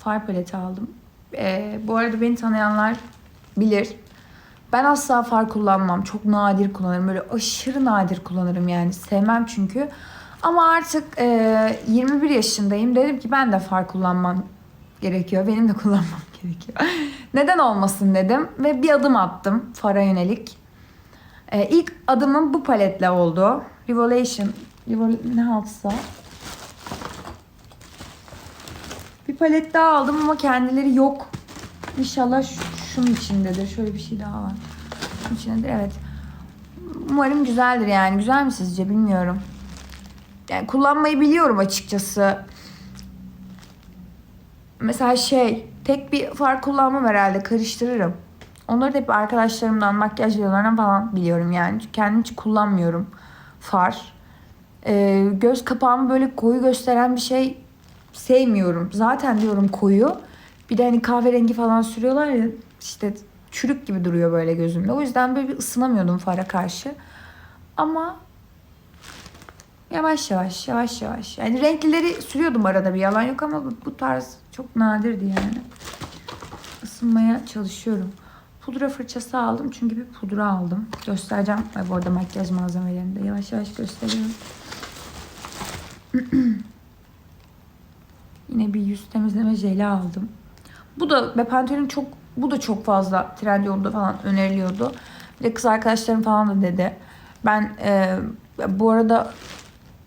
far paleti aldım. Ee, bu arada beni tanıyanlar bilir. Ben asla far kullanmam. Çok nadir kullanırım. Böyle aşırı nadir kullanırım yani. Sevmem çünkü. Ama artık e, 21 yaşındayım. Dedim ki ben de far kullanmam gerekiyor. Benim de kullanmam gerekiyor. Neden olmasın dedim. Ve bir adım attım fara yönelik. E, ilk adımım bu paletle oldu. Revolution. Revol ne haltsa. Bir palet daha aldım ama kendileri yok. İnşallah şu, şunun içindedir. Şöyle bir şey daha var. Şunun içindedir evet. Umarım güzeldir yani. Güzel mi sizce bilmiyorum. Yani kullanmayı biliyorum açıkçası. Mesela şey tek bir far kullanmam herhalde karıştırırım. Onları da hep arkadaşlarımdan makyaj videolarından falan biliyorum yani. Kendim hiç kullanmıyorum far. Ee, göz kapağımı böyle koyu gösteren bir şey sevmiyorum. Zaten diyorum koyu. Bir de hani kahverengi falan sürüyorlar ya işte çürük gibi duruyor böyle gözümde. O yüzden böyle bir ısınamıyordum fara karşı. Ama yavaş yavaş yavaş yavaş. Yani renklileri sürüyordum arada bir yalan yok ama bu- tarz çok nadirdi yani. Isınmaya çalışıyorum. Pudra fırçası aldım çünkü bir pudra aldım. Göstereceğim. Ay, bu arada makyaj malzemelerini de yavaş yavaş gösteriyorum. Yine bir yüz temizleme jeli aldım. Bu da ve çok bu da çok fazla Trendyol'da falan öneriliyordu. Bir de kız arkadaşlarım falan da dedi. Ben e, bu arada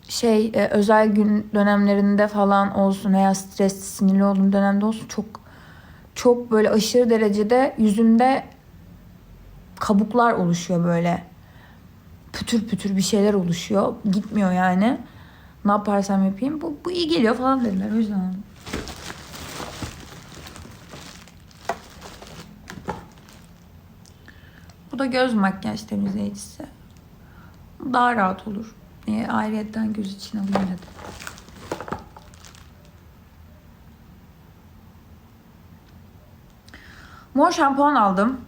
şey e, özel gün dönemlerinde falan olsun veya stresli sinirli olduğum dönemde olsun çok çok böyle aşırı derecede yüzümde kabuklar oluşuyor böyle. Pütür pütür bir şeyler oluşuyor. Gitmiyor yani. Ne yaparsam yapayım. Bu, bu iyi geliyor falan dediler. O yüzden aldım. Bu da göz makyaj temizleyicisi. Daha rahat olur. Niye ayrıyetten göz için alayım dedim. Mor şampuan aldım.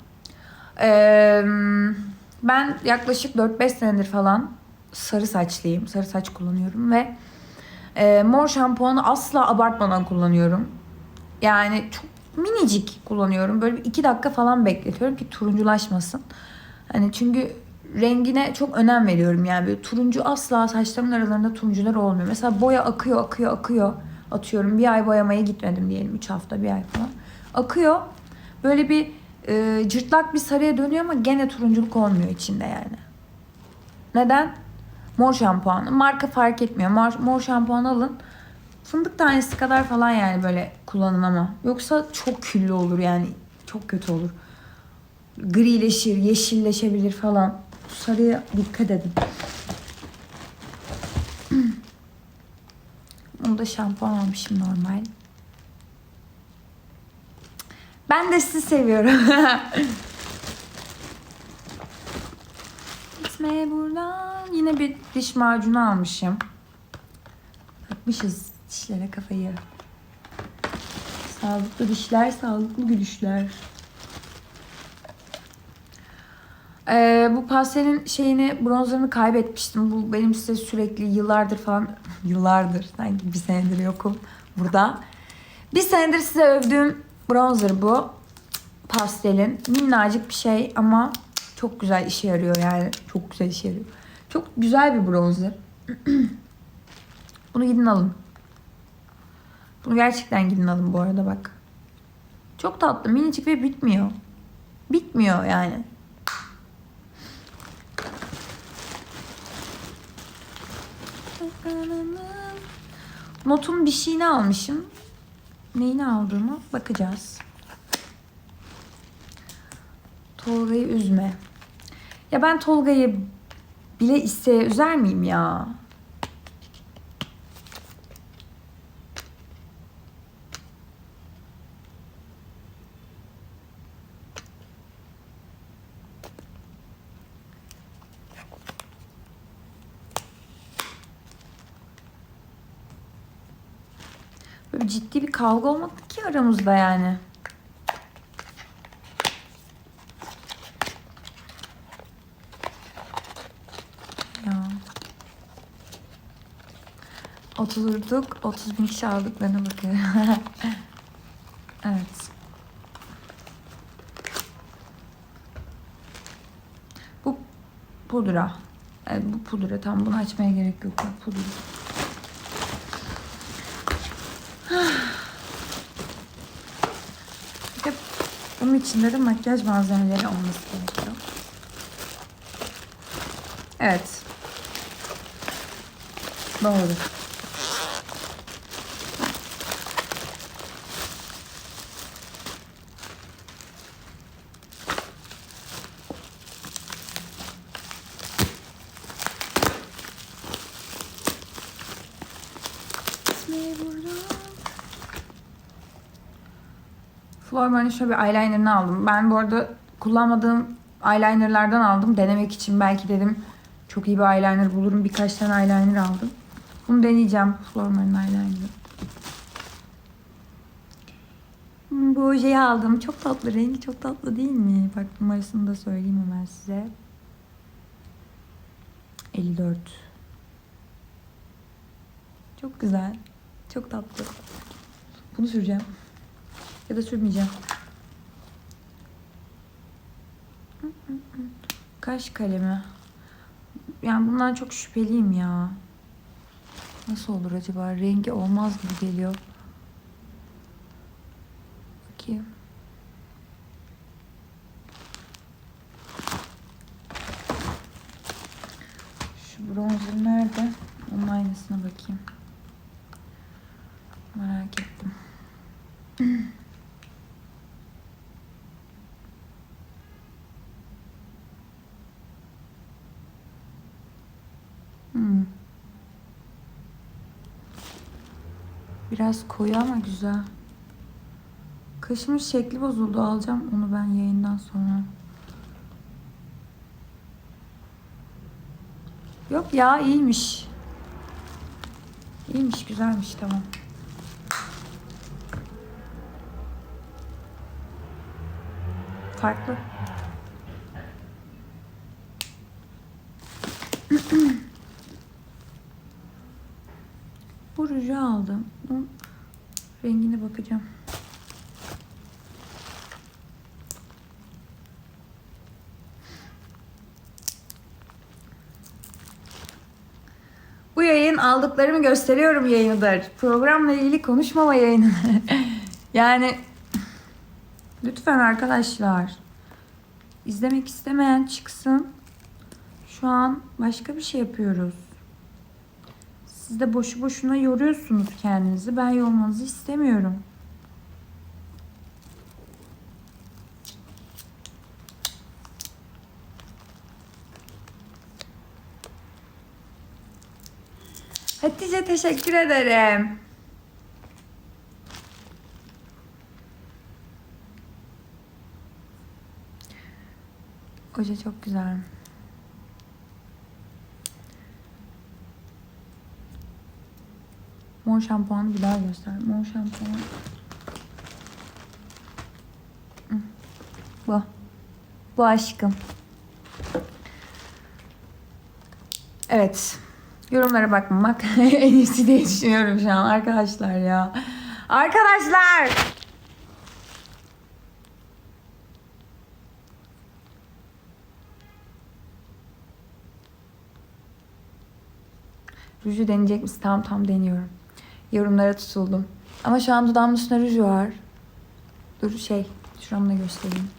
Ee, ben yaklaşık 4-5 senedir falan sarı saçlıyım. Sarı saç kullanıyorum ve e, mor şampuanı asla abartmadan kullanıyorum. Yani çok minicik kullanıyorum. Böyle iki dakika falan bekletiyorum ki turunculaşmasın. Hani çünkü rengine çok önem veriyorum yani böyle turuncu asla saçlarımın aralarında turuncular olmuyor. Mesela boya akıyor akıyor akıyor atıyorum bir ay boyamaya gitmedim diyelim 3 hafta bir ay falan. Akıyor böyle bir e, cırtlak bir sarıya dönüyor ama gene turunculuk olmuyor içinde yani. Neden? Mor şampuan. Marka fark etmiyor. Mor, mor şampuan alın. Fındık tanesi kadar falan yani böyle kullanın ama. Yoksa çok küllü olur yani. Çok kötü olur. Grileşir, yeşilleşebilir falan. Sarıya dikkat edin. Bunu da şampuan almışım normal. Ben de sizi seviyorum. Gitme buradan. Yine bir diş macunu almışım. Takmışız dişlere kafayı. Sağlıklı dişler, sağlıklı gülüşler. Ee, bu pastelin şeyini, bronzerını kaybetmiştim. Bu benim size sürekli yıllardır falan, yıllardır sanki bir senedir yokum burada. Bir senedir size övdüğüm bronzer bu. Pastelin. Minnacık bir şey ama çok güzel işe yarıyor yani. Çok güzel işe yarıyor. Çok güzel bir bronzer. Bunu gidin alın. Bunu gerçekten gidin alın bu arada bak. Çok tatlı, minicik ve bitmiyor. Bitmiyor yani. Notun bir şeyini almışım. Neyini aldığımı bakacağız. Tolga'yı üzme. Ya ben Tolga'yı bile isteye üzer miyim ya? Böyle ciddi bir kavga olmadı ki aramızda yani. Oturduk, 30 bin kişi aldıklarına bakıyorum. Evet. Bu pudra. Evet, bu pudra. Tamam bunu açmaya gerek yok. Bu pudra. Bir bunun içinde de makyaj malzemeleri olması gerekiyor. Evet. Doğru. Flormar'ın şöyle bir eyelinerını aldım. Ben bu arada kullanmadığım eyelinerlardan aldım. Denemek için belki dedim çok iyi bir eyeliner bulurum. Birkaç tane eyeliner aldım. Bunu deneyeceğim. Flormar'ın eyelinerı. Hmm, Bu ojeyi aldım. Çok tatlı. Rengi çok tatlı değil mi? Bak numarasını da söyleyeyim hemen size. 54. Çok güzel. Çok tatlı. Bunu süreceğim. Ya da sürmeyeceğim. Kaş kalemi. Yani bundan çok şüpheliyim ya. Nasıl olur acaba? Rengi olmaz gibi geliyor. Bakayım. Şu bronzer nerede? Biraz koyu ama güzel. Kaşımın şekli bozuldu. Alacağım onu ben yayından sonra. Yok ya iyiymiş. İyiymiş güzelmiş tamam. Farklı. Bu ruju aldım. Rengine bakacağım. Bu yayın aldıklarımı gösteriyorum yayınıdır. Programla ilgili konuşmama yayını. yani lütfen arkadaşlar izlemek istemeyen çıksın. Şu an başka bir şey yapıyoruz. Siz de boşu boşuna yoruyorsunuz kendinizi. Ben yormanızı istemiyorum. Hatice teşekkür ederim. Oje çok güzel. Mor şampuanı bir daha göster. Mor şampuan. Bu. Bu aşkım. Evet. Yorumlara bakmamak en iyisi diye düşünüyorum şu an arkadaşlar ya. Arkadaşlar! Ruju deneyecek misin? Tamam tamam deniyorum. Yorumlara tutuldum. Ama şu an dudağımın üstünde ruj var. Dur şey, şuramda göstereyim.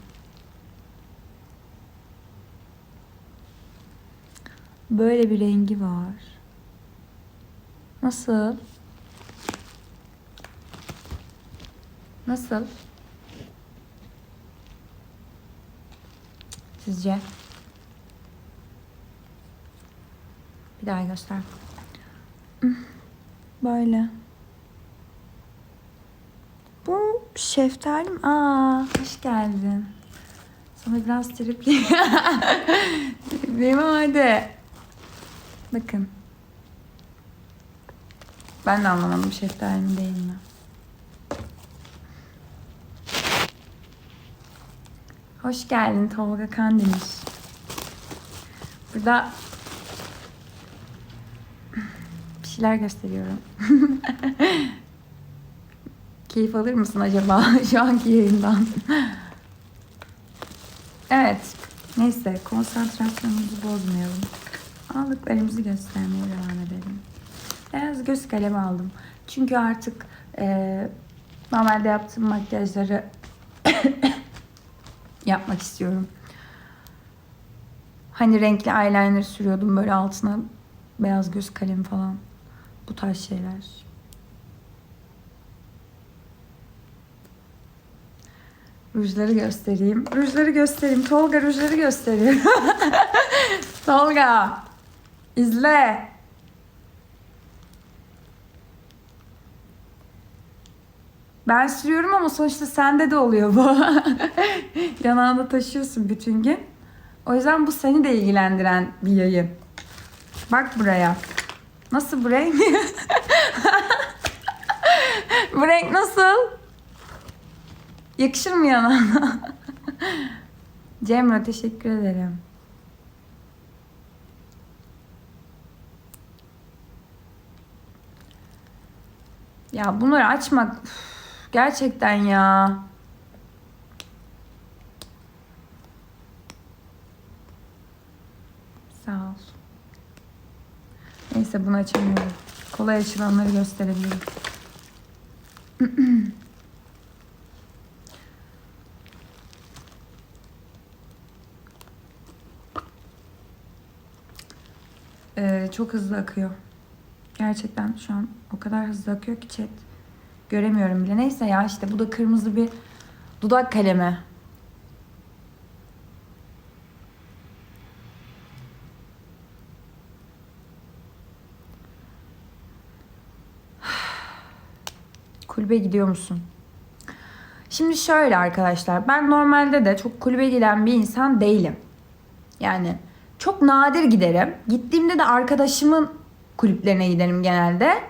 Böyle bir rengi var. Nasıl? Nasıl? Sizce? Bir daha göster. Böyle. Bu şeftali mi? Aa, hoş geldin. Sana biraz tripli. Benim hadi. Bakın. Ben de anlamadım şeftali değil mi? Hoş geldin Tolga Kandemir. Burada bir şeyler gösteriyorum. Keyif alır mısın acaba şu anki yayından? evet. Neyse konsantrasyonumuzu bozmayalım. Aldıklarımızı göstermeye devam edelim. Beyaz göz kalemi aldım. Çünkü artık eee, normalde yaptığım makyajları yapmak istiyorum. Hani renkli eyeliner sürüyordum böyle altına beyaz göz kalemi falan. Bu tarz şeyler. Rujları göstereyim. Rujları göstereyim. Tolga rujları gösteriyor. Tolga. izle. Ben sürüyorum ama sonuçta sende de oluyor bu. Yanağında taşıyorsun bütün gün. O yüzden bu seni de ilgilendiren bir yayın. Bak buraya. Nasıl bu renk? bu renk nasıl? Yakışır mı yanağına? Cemre teşekkür ederim. Ya bunları açmak üf, gerçekten ya. Sağ ol. Neyse bunu açamıyorum. Kolay açılanları gösterebilirim. Ee, çok hızlı akıyor. Gerçekten şu an o kadar hızlı akıyor ki chat. Göremiyorum bile. Neyse ya işte bu da kırmızı bir dudak kalemi. Kulübe gidiyor musun? Şimdi şöyle arkadaşlar. Ben normalde de çok kulübe giden bir insan değilim. Yani çok nadir giderim. Gittiğimde de arkadaşımın kulüplerine giderim genelde.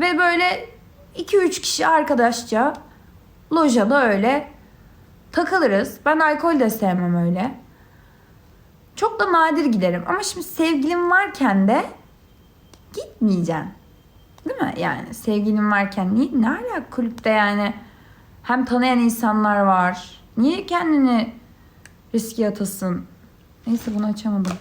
Ve böyle 2-3 kişi arkadaşça lojada öyle takılırız. Ben alkol de sevmem öyle. Çok da nadir giderim. Ama şimdi sevgilim varken de gitmeyeceğim. Değil mi? Yani sevgilim varken niye, ne alaka kulüpte yani? Hem tanıyan insanlar var. Niye kendini riske atasın? Neyse bunu açamadım.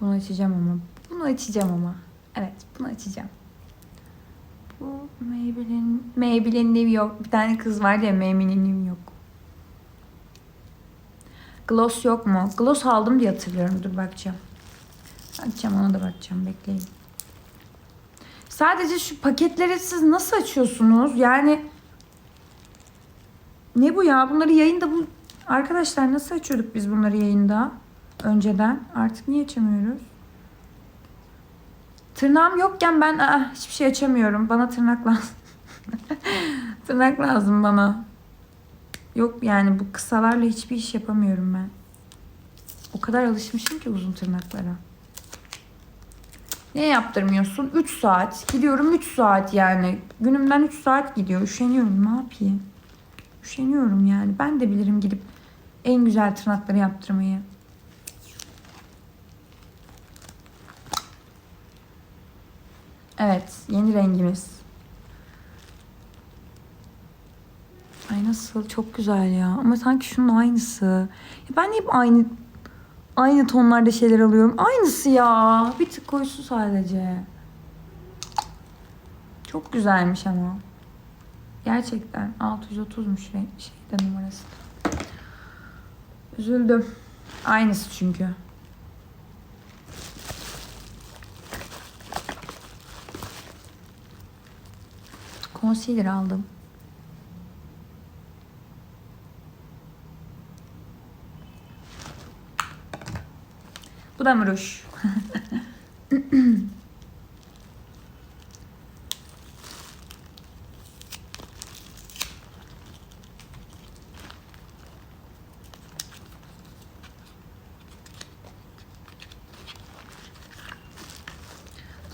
Bunu açacağım ama. Bunu açacağım ama. Evet bunu açacağım. Bu Maybelline, Maybelline New York. Bir tane kız vardı ya Maybelline New York. Gloss yok mu? Gloss aldım diye hatırlıyorum. Dur bakacağım. Bakacağım ona da bakacağım. Bekleyin. Sadece şu paketleri siz nasıl açıyorsunuz? Yani ne bu ya? Bunları yayında bu... Arkadaşlar nasıl açıyorduk biz bunları yayında? Önceden. Artık niye açamıyoruz? Tırnağım yokken ben aa, hiçbir şey açamıyorum. Bana tırnak lazım. tırnak lazım bana. Yok yani bu kısalarla hiçbir iş yapamıyorum ben. O kadar alışmışım ki uzun tırnaklara. Ne yaptırmıyorsun? 3 saat. Gidiyorum 3 saat yani. Günümden 3 saat gidiyor. Üşeniyorum. Ne yapayım? Üşeniyorum yani. Ben de bilirim gidip en güzel tırnakları yaptırmayı. Evet. Yeni rengimiz. Ay nasıl? Çok güzel ya. Ama sanki şunun aynısı. Ya ben hep aynı aynı tonlarda şeyler alıyorum. Aynısı ya. Bir tık koysu sadece. Çok güzelmiş ama. Gerçekten 630'muş renk şeyde numarası. Üzüldüm. Aynısı çünkü. Concealer aldım. Bu da mı ruj?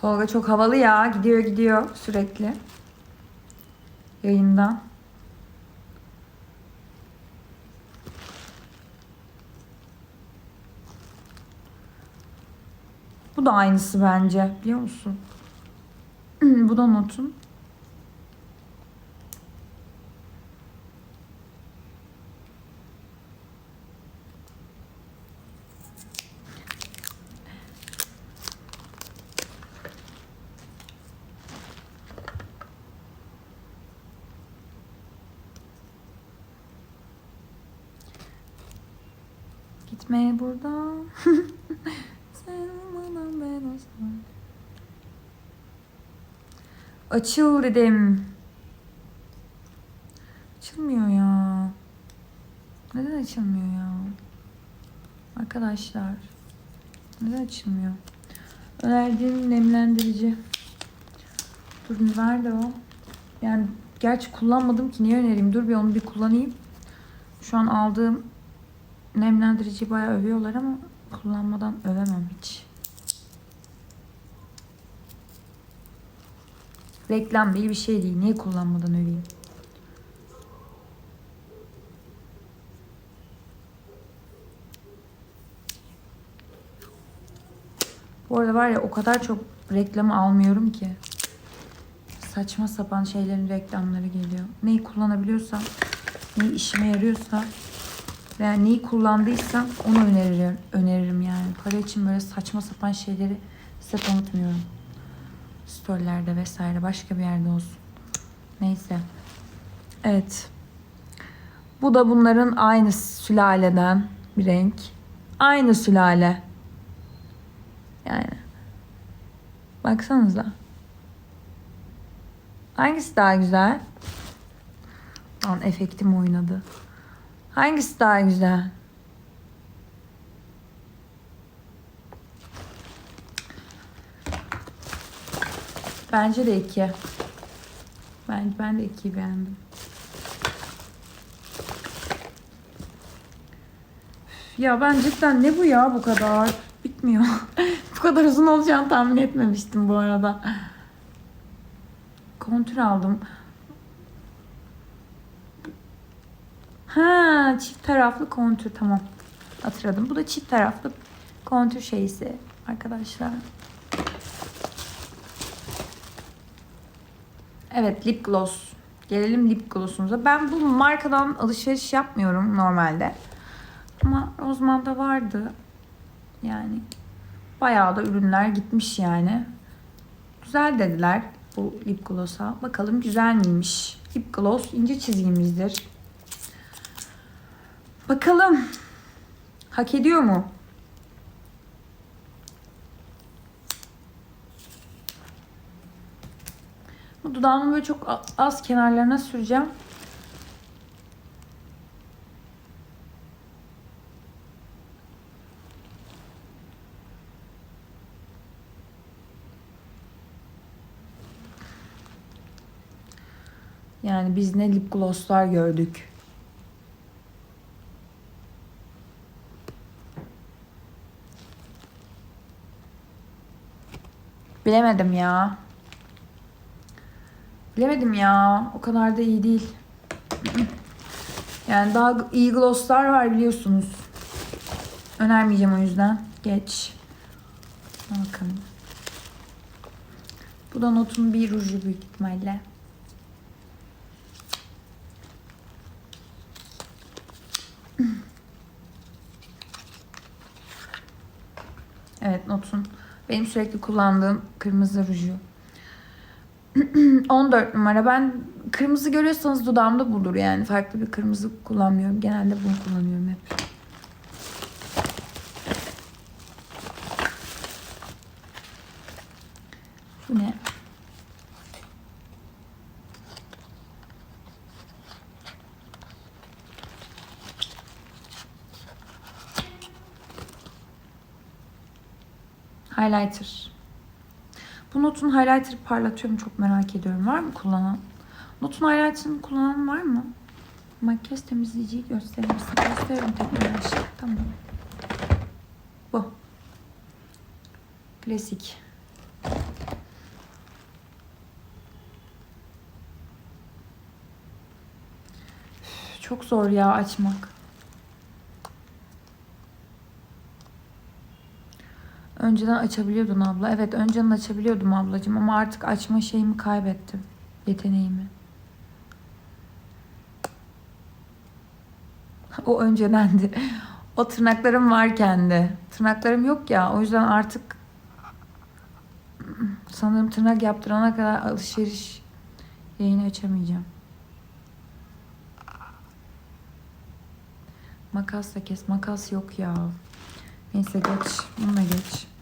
Tolga çok havalı ya. Gidiyor gidiyor sürekli. Yayından. Bu da aynısı bence. Biliyor musun? Bu da notun. Açıl dedim. Açılmıyor ya. Neden açılmıyor ya? Arkadaşlar. Neden açılmıyor? Önerdiğim nemlendirici. Dur nerede o? Yani gerçi kullanmadım ki niye önereyim? Dur bir onu bir kullanayım. Şu an aldığım nemlendirici bayağı övüyorlar ama kullanmadan övemem hiç. Reklam değil bir şey değil. Niye kullanmadan öveyim? Bu arada var ya o kadar çok reklamı almıyorum ki. Saçma sapan şeylerin reklamları geliyor. Neyi kullanabiliyorsam, neyi işime yarıyorsa veya neyi kullandıysam onu öneririm, öneririm yani. Para için böyle saçma sapan şeyleri size tanıtmıyorum. Storylerde vesaire başka bir yerde olsun. Neyse. Evet. Bu da bunların aynı sülaleden bir renk. Aynı sülale. Yani. Baksanıza. Hangisi daha güzel? Lan efektim oynadı. Hangisi daha güzel? Bence de iki. Ben, ben de ikiyi beğendim. Ya ben cidden ne bu ya bu kadar? Bitmiyor. bu kadar uzun olacağını tahmin etmemiştim bu arada. Kontür aldım. Ha, çift taraflı kontür tamam. Hatırladım. Bu da çift taraflı kontür şeysi arkadaşlar. Evet lip gloss. Gelelim lip gloss'umuza. Ben bu markadan alışveriş yapmıyorum normalde. Ama Rozman'da vardı. Yani bayağı da ürünler gitmiş yani. Güzel dediler bu lip gloss'a. Bakalım güzel miymiş. Lip gloss ince çizgimizdir. Bakalım. Hak ediyor mu? Bu dudağımın böyle çok az kenarlarına süreceğim. Yani biz ne lip glosslar gördük. Bilemedim ya. Bilemedim ya. O kadar da iyi değil. Yani daha iyi glosslar var biliyorsunuz. Önermeyeceğim o yüzden. Geç. Bakın. Bu da notun bir ruju büyük ihtimalle. Evet notun. Benim sürekli kullandığım kırmızı ruju. 14 numara. Ben kırmızı görüyorsanız dudağımda bulur yani. Farklı bir kırmızı kullanmıyorum. Genelde bunu kullanıyorum hep. Bu ne? Highlighter. Notun highlighter parlatıyorum çok merak ediyorum. Var mı kullanan? Notun highlighter'ını kullanan var mı? Makyaj temizleyiciyi gösterir misin? Gösteririm tekrar. Tamam. Bu. Klasik. Çok zor ya açmak. Önceden açabiliyordun abla. Evet önceden açabiliyordum ablacığım ama artık açma şeyimi kaybettim. Yeteneğimi. O öncedendi. O tırnaklarım varken de. Tırnaklarım yok ya o yüzden artık sanırım tırnak yaptırana kadar alışveriş yayını açamayacağım. Makasla kes. Makas yok ya. Neyse geç. Bununla geç.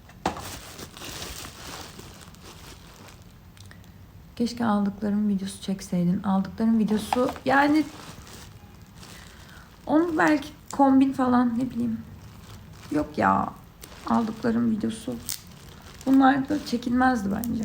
Keşke aldıklarım videosu çekseydin. Aldıklarım videosu yani onu belki kombin falan ne bileyim. Yok ya. Aldıklarım videosu. Bunlar da çekilmezdi bence.